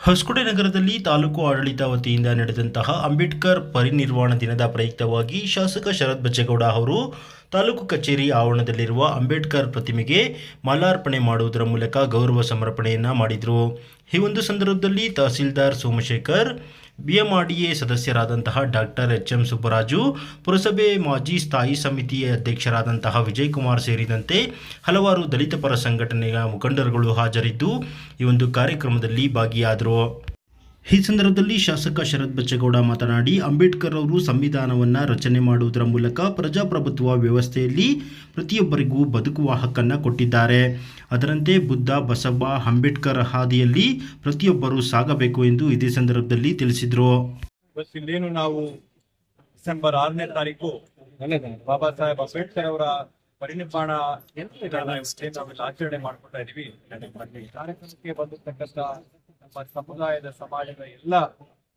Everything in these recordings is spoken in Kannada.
ಹೊಸಕೋಟೆ ನಗರದಲ್ಲಿ ತಾಲೂಕು ಆಡಳಿತ ವತಿಯಿಂದ ನಡೆದಂತಹ ಅಂಬೇಡ್ಕರ್ ಪರಿನಿರ್ವಾಣ ದಿನದ ಪ್ರಯುಕ್ತವಾಗಿ ಶಾಸಕ ಶರತ್ ಬಚ್ಚೇಗೌಡ ಅವರು ತಾಲೂಕು ಕಚೇರಿ ಆವರಣದಲ್ಲಿರುವ ಅಂಬೇಡ್ಕರ್ ಪ್ರತಿಮೆಗೆ ಮಾಲಾರ್ಪಣೆ ಮಾಡುವುದರ ಮೂಲಕ ಗೌರವ ಸಮರ್ಪಣೆಯನ್ನು ಮಾಡಿದರು. ಈ ಒಂದು ಸಂದರ್ಭದಲ್ಲಿ ತಹಸೀಲ್ದಾರ್ ಸೋಮಶೇಖರ್, ಬಿಎಂಆರ್ಡಿಎ ಸದಸ್ಯರಾದಂತಹ ಡಾಕ್ಟರ್ ಎಚ್ ಎಂ ಸುಬ್ಬರಾಜು, ಪುರಸಭೆ ಮಾಜಿ ಸ್ಥಾಯಿ ಸಮಿತಿಯ ಅಧ್ಯಕ್ಷರಾದಂತಹ ವಿಜಯ್ ಕುಮಾರ್ ಸೇರಿದಂತೆ ಹಲವಾರು ದಲಿತ ಪರ ಸಂಘಟನೆಯ ಮುಖಂಡರುಗಳು ಹಾಜರಿದ್ದು ಈ ಒಂದು ಕಾರ್ಯಕ್ರಮದಲ್ಲಿ ಭಾಗಿಯಾದರು. ಈ ಸಂದರ್ಭದಲ್ಲಿ ಶಾಸಕ ಶರತ್ ಬಚ್ಚೇಗೌಡ ಮಾತನಾಡಿ, ಅಂಬೇಡ್ಕರ್ ಅವರು ಸಂವಿಧಾನವನ್ನು ರಚನೆ ಮಾಡುವುದರ ಮೂಲಕ ಪ್ರಜಾಪ್ರಭುತ್ವ ವ್ಯವಸ್ಥೆಯಲ್ಲಿ ಪ್ರತಿಯೊಬ್ಬರಿಗೂ ಬದುಕುವ ಹಕ್ಕನ್ನು ಕೊಟ್ಟಿದ್ದಾರೆ. ಅದರಂತೆ ಬುದ್ಧ, ಬಸವ, ಅಂಬೇಡ್ಕರ್ ಹಾದಿಯಲ್ಲಿ ಪ್ರತಿಯೊಬ್ಬರು ಸಾಗಬೇಕು ಎಂದು ಇದೇ ಸಂದರ್ಭದಲ್ಲಿ ತಿಳಿಸಿದರು. ನಾವು ಡಿಸೆಂಬರ್ ಆರನೇ ತಾರೀಕು ಬಾಬಾ ಸಾಹೇಬ್ ಅಂಬೇಡ್ಕರ್ ಅವರ ನಾವೆಲ್ಲ ಆಚರಣೆ ಮಾಡ್ಕೊತಾ ಇದೀವಿ. ಕಾರ್ಯಕ್ರಮಕ್ಕೆ ಬಂದಿರತಕ್ಕಂಥ ಸಮುದಾಯದ, ಸಮಾಜದ ಎಲ್ಲ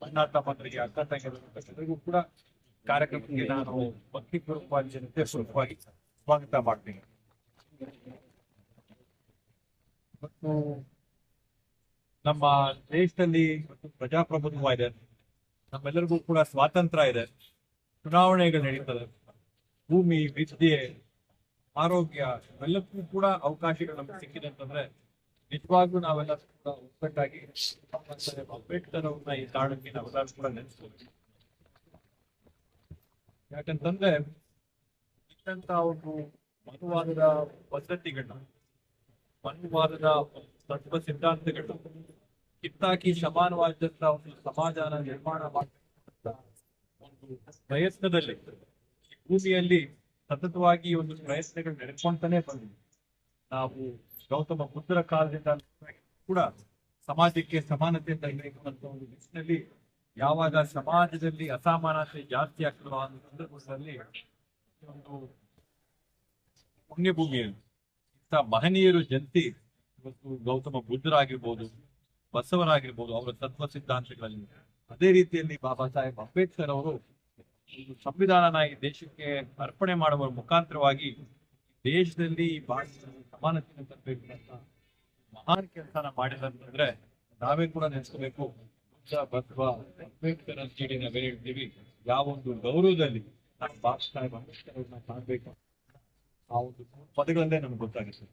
ಅಣ್ಣ ತಮ್ಮಂದರಿಗೆ ಅಕ್ಕ ಎಲ್ಲರಿಗೂ ಕೂಡ ಕಾರ್ಯಕ್ರಮಕ್ಕೆ ನಾನು ಭಕ್ತಿ ಪೂರ್ವಕವಾಗಿ ಜನತೆ ಸ್ವರೂಪವಾಗಿ ಸ್ವಾಗತ ಮಾಡ್ತೀನಿ. ಮತ್ತು ನಮ್ಮ ದೇಶದಲ್ಲಿ ಪ್ರಜಾಪ್ರಭುತ್ವ ಇದೆ ನಮ್ಮೆಲ್ಲರಿಗೂ ಕೂಡ ಸ್ವಾತಂತ್ರ್ಯ ಇದೆ. ಚುನಾವಣೆಗಳು ನಡೀತದೆ. ಭೂಮಿ, ವಿದ್ಯೆ, ಆರೋಗ್ಯ, ಇವೆಲ್ಲಕ್ಕೂ ಕೂಡ ಅವಕಾಶಗಳು ನಮ್ಗೆ ಸಿಕ್ಕಿದೆ ಅಂತಂದ್ರೆ ನಿಜವಾಗ್ಲೂ ನಾವೆಲ್ಲ ಕೂಡ ಅಂಬೇಡ್ಕರ್ ಅವ್ರನ್ನ ಈ ತಾಣಕ್ಕೆ ನಾವೆಲ್ಲ ಕೂಡ ನೆನೆಸ್ಕೋಬೇಕು ಯಾಕಂತಂದ್ರೆ ಇಂತ ಒಂದು ಮನುವಾದದ ಪದ್ಧತಿಗಳನ್ನ, ಮನುವಾದದ ತತ್ವ ಸಿದ್ಧಾಂತಗಳು ಕಿತ್ತಾಕಿ ಸಮಾನವಾದಂತ ಒಂದು ಸಮಾಜನ ನಿರ್ಮಾಣ ಮಾಡ ಒಂದು ಪ್ರಯತ್ನದಲ್ಲಿ ಭೂಮಿಯಲ್ಲಿ ಸತತವಾಗಿ ಒಂದು ಪ್ರಯತ್ನಗಳು ನಡೆಸ್ಕೊಂತಾನೆ ಬಂದಿದೆ. ನಾವು ಗೌತಮ ಬುದ್ಧರ ಕಾಲದಿಂದ ಕೂಡ ಸಮಾಜಕ್ಕೆ ಸಮಾನತೆ ತರಬೇಕು ಅಂತ ಒಂದು ನಿಟ್ಟಿನಲ್ಲಿ ಯಾವಾಗ ಸಮಾಜದಲ್ಲಿ ಅಸಮಾನತೆ ಜಾಸ್ತಿ ಆಗ್ತದೋ ಒಂದು ಸಂದರ್ಭದಲ್ಲಿ ಒಂದು ಪುಣ್ಯಭೂಮಿಯಲ್ಲಿ ಇಂಥ ಮಹನೀಯರು ಜಂತಿ ಇವತ್ತು ಗೌತಮ ಬುದ್ಧರಾಗಿರ್ಬೋದು, ಬಸವರಾಗಿರ್ಬೋದು, ಅವರ ತತ್ವ ಸಿದ್ಧಾಂತಗಳಲ್ಲಿ. ಅದೇ ರೀತಿಯಲ್ಲಿ ಬಾಬಾ ಸಾಹೇಬ್ ಅಂಬೇಡ್ಕರ್ ಅವರು ಸಂವಿಧಾನನಾಗಿ ದೇಶಕ್ಕೆ ಅರ್ಪಣೆ ಮಾಡುವ ಮುಖಾಂತರವಾಗಿ ದೇಶದಲ್ಲಿ ಈ ಭಾರತದಲ್ಲಿ ಸಮಾನತೆಯನ್ನು ತರಬೇಕು ಅಂತ ಮಹಾನ್ ಕೆಲಸನ ಮಾಡಿದಂತಂದ್ರೆ ನಾವೇ ಕೂಡ ನೆನೆಸ್ಕೋಬೇಕು. ಬಸವ ಅಂಬೇಡ್ಕರ್ ಅಂತ ಹೇಳಿ ನಾವೇನ್ ಹೇಳ್ತೀವಿ, ಯಾವ ಒಂದು ಗೌರವದಲ್ಲಿ ನಮ್ಮ ಭಾಷೆ ಅಂಬೇಡ್ಕರ್ ಕಾಣ್ಬೇಕು ಆ ಒಂದು ಪದಗಳಲ್ಲೇ ನಮ್ಗೆ ಗೊತ್ತಾಗುತ್ತೆ.